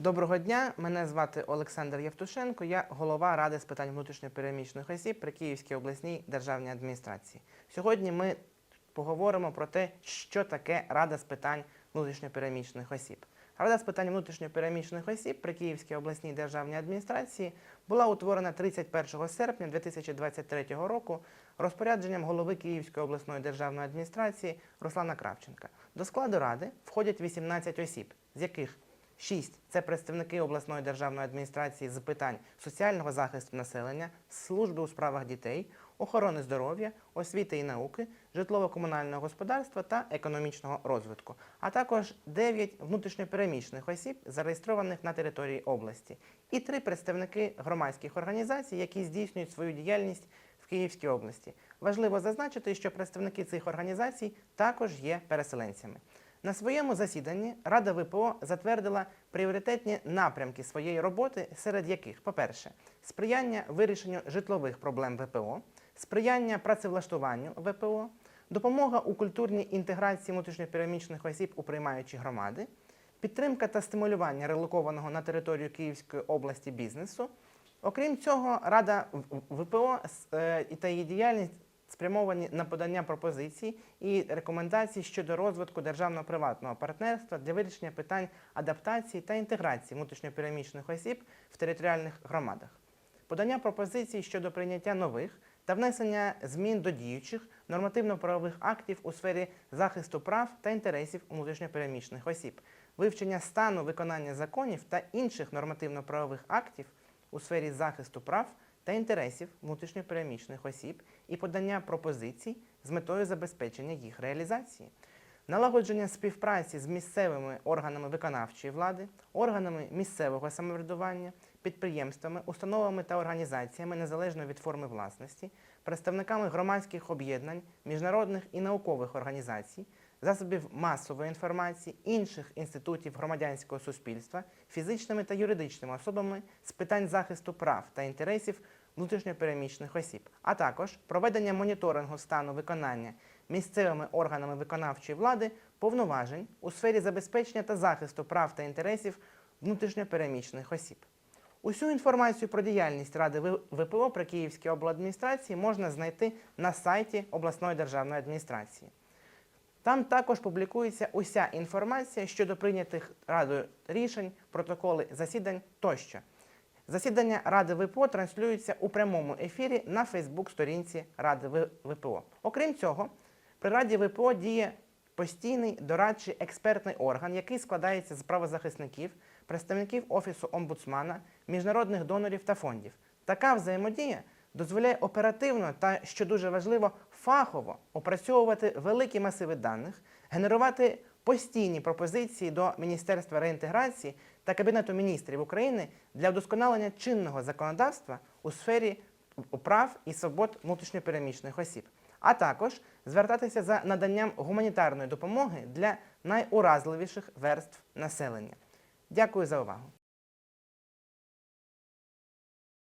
Доброго дня, мене звати Олександр Євтушенко, я голова Ради з питань внутрішньопереміщених осіб при Київській обласній державній адміністрації. Сьогодні ми поговоримо про те, що таке Рада з питань внутрішньопереміщених осіб. Рада з питань внутрішньопереміщених осіб при Київській обласній державній адміністрації була утворена 31 серпня 2023 року розпорядженням голови Київської обласної державної адміністрації Руслана Кравченка. До складу ради входять 18 осіб, з яких 6 – це представники обласної державної адміністрації з питань соціального захисту населення, служби у справах дітей, охорони здоров'я, освіти і науки, житлово-комунального господарства та економічного розвитку, а також 9 внутрішньопереміщених осіб, зареєстрованих на території області, і 3 представники громадських організацій, які здійснюють свою діяльність в Київській області. Важливо зазначити, що представники цих організацій також є переселенцями. На своєму засіданні Рада ВПО затвердила пріоритетні напрямки своєї роботи, серед яких, по-перше, сприяння вирішенню житлових проблем ВПО, сприяння працевлаштуванню ВПО, допомога у культурній інтеграції внутрішньопереміщених осіб у приймаючі громади, підтримка та стимулювання релокованого на територію Київської області бізнесу. Окрім цього, Рада ВПО е, та її діяльність спрямовані на подання пропозицій і рекомендацій щодо розвитку державно-приватного партнерства для вирішення питань адаптації та інтеграції внутрішньопереміщених осіб в територіальних громадах, подання пропозицій щодо прийняття нових та внесення змін до діючих нормативно-правових актів у сфері захисту прав та інтересів внутрішньопереміщених осіб, вивчення стану виконання законів та інших нормативно-правових актів у сфері захисту прав та інтересів внутрішньопереміщених осіб і подання пропозицій з метою забезпечення їх реалізації, налагодження співпраці з місцевими органами виконавчої влади, органами місцевого самоврядування, підприємствами, установами та організаціями незалежно від форми власності, представниками громадських об'єднань, міжнародних і наукових організацій, засобів масової інформації, інших інститутів громадянського суспільства, фізичними та юридичними особами з питань захисту прав та інтересів внутрішньопереміщених осіб, а також проведення моніторингу стану виконання місцевими органами виконавчої влади повноважень у сфері забезпечення та захисту прав та інтересів внутрішньопереміщених осіб. Усю інформацію про діяльність Ради ВПО при Київській обладміністрації можна знайти на сайті обласної державної адміністрації. Там також публікується уся інформація щодо прийнятих радою рішень, протоколи засідань тощо. Засідання Ради ВПО транслюються у прямому ефірі на Фейсбук-сторінці Ради ВПО. Окрім цього, при Раді ВПО діє постійний дорадчий експертний орган, який складається з правозахисників, представників Офісу омбудсмана, міжнародних донорів та фондів. Така взаємодія дозволяє оперативно та, що дуже важливо, фахово опрацьовувати великі масиви даних, генерувати постійні пропозиції до Міністерства реінтеграції та Кабінету міністрів України для вдосконалення чинного законодавства у сфері прав і свобод внутрішньопереміщених осіб, а також звертатися за наданням гуманітарної допомоги для найуразливіших верств населення. Дякую за увагу.